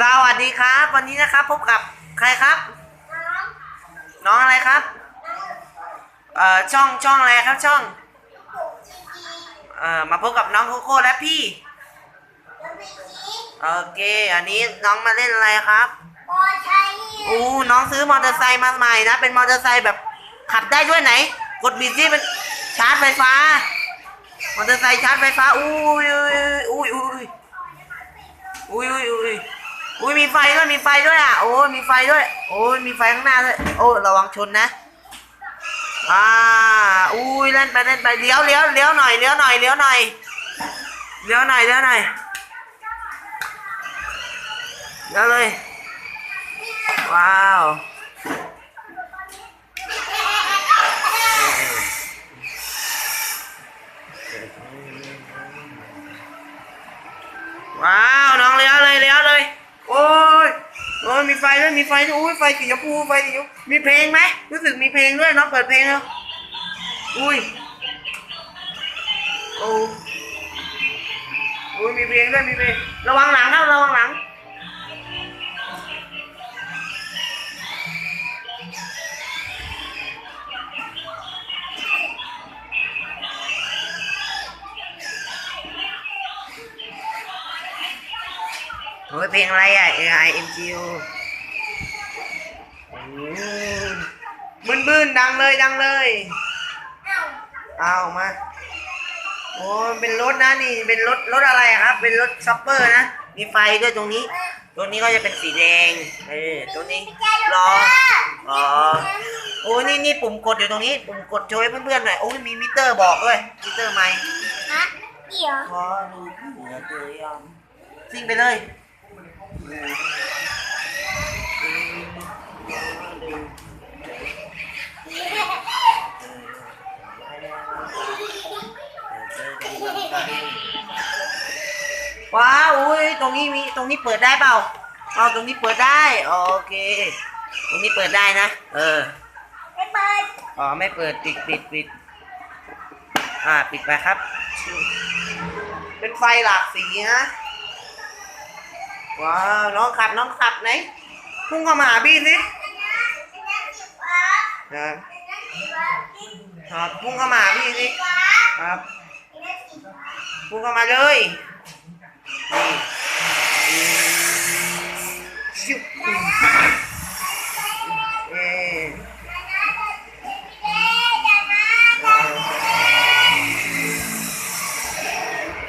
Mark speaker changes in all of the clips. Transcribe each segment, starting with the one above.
Speaker 1: สวัสดีครับ วันนี้นะครับพบกับใครครับ น้องอะไรครับเอ่อช่องช่องอะไรครับช่องเอ่อมาพบกับน้องโคโค่และพี่โอเค อันนี้น้องมาเล่นอะไรครับอู้น้องซื้อมอเตอร์ไซค์มาใหม่นะ เป็นมอเตอร์ไซค์แบบขับได้ด้วยไหน กดบิดที่เป็นชาร์จไฟฟ้ามอเตอร์ไซค์ชาร์จไฟฟ้า อุ้ยอุ้ยอุ้ยอุ้ยอุ้ยอุ้ย อุ้ยมีไฟด้วยมีไฟด้วยอะโอ้ยมีไฟด้วย โอ้ยมีไฟข้างหน้าด้วยโอ้ระวังชนนะอ่าอุ้ยเล่นไปเล่นไปเลี้ยวเลี้ยวเลี้ยวหน่อยเลี้ยวหน่อยเลี้ยวหน่อยเลี้ยวหน่อยเลี้ยวหน่อยเลี้ยวเลยว้าว มีไฟด้วยมีไฟด้วยอุ้ยไฟสีชมพูไฟสีชมพูมีเพลงไหมรู้สึกมีเพลงด้วยเน้องเปิดเพลงแล้วอุ้ยโอ้อุ้ยมีเพลงด้วยมีเพลงระวังหลังครับระวังหลังโอ้ยเพลงอะไรอะ A I M G O บึ้นบึ้นดังเลยดังเลยเอามาโอ้ยเป็นรถนะนี่เป็นรถรถอะไรอะครับ เป็นรถซัปเปอร์นะมีไฟด้วยตรงนี้ตรงนี้ก็จะเป็นสีแดงเออตรงนี้รออ๋อโอ้ยนี่นี่ปุ่มกดอยู่ตรงนี้ ปุ่มกดโชว์ให้เพื่อนๆหน่อยโอ้ยมีมิเตอร์บอกด้วยมิเตอร์ไหมค์ขอดูหัวตัวยอมซิ่งไปเลย ว้าวอุ้ยตรงนี้มีตรงนี้เปิดได้เปล่าเอาตรงนี้เปิดได้โอเค ตรงนี้เปิดได้นะ เอออ๋อไม่เปิดปิดปิดปิดอ่าปิดไปครับ เป็นไฟหลากสีฮะว้าวน้องขับน้องขับไหนพุ่งเข้ามาหาพี่สินะครับครับพุ่งเข้ามาหาพี่สิครับ พุ่งเข้ามาเลยนี่อืมชิบเอ่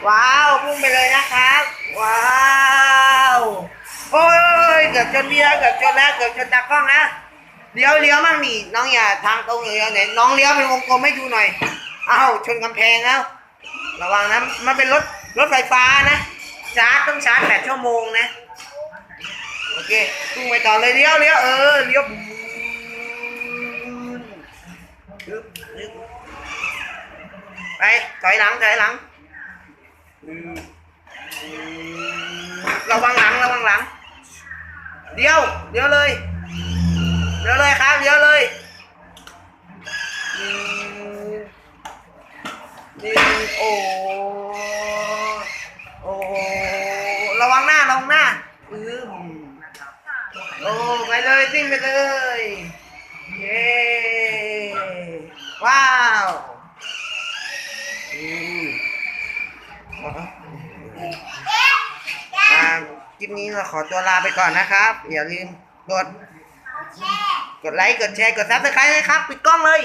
Speaker 1: ว้าวพุ่งไปเลยนะครับ ว้าวโอ้ยเกือบชนเบี้ยเกือบชนแล้วเกือบชนตากล้องนะเลี้ยวเลี้ยวมั่งนี่น้องอย่าทางตรงเลี้ยวไหนน้องเลี้ยวเป็นวงกลมให้ดูหน่อยอ้าวชนกำแพงแล้ว ระวังนะ มันเป็นรถรถไฟฟ้านะ ชาร์จต้องชาร์จแปดชั่วโมงนะ โอเคพุ่งไปต่อเลยเลี้ยวเลี้ยวเออเลี้ยวไปถอยหลังถอยหลัง ระวังหลังระวังหลังเลี้ยวเลี้ยวเลยเลี้ยวเลยครับเลี้ยวเลยอืม นี่โอ้โอ้ระวังหน้าระวังหน้าอืมโอ้ไปเลยซิ่งไปเลยเย้ว้าวอืมอ่าคลิปนี้เราขอตัวลาไปก่อนนะครับ อย่าลืมกด กดไลค์ กดแชร์ กดซับสไครต์นะครับ ปิดกล้องเลย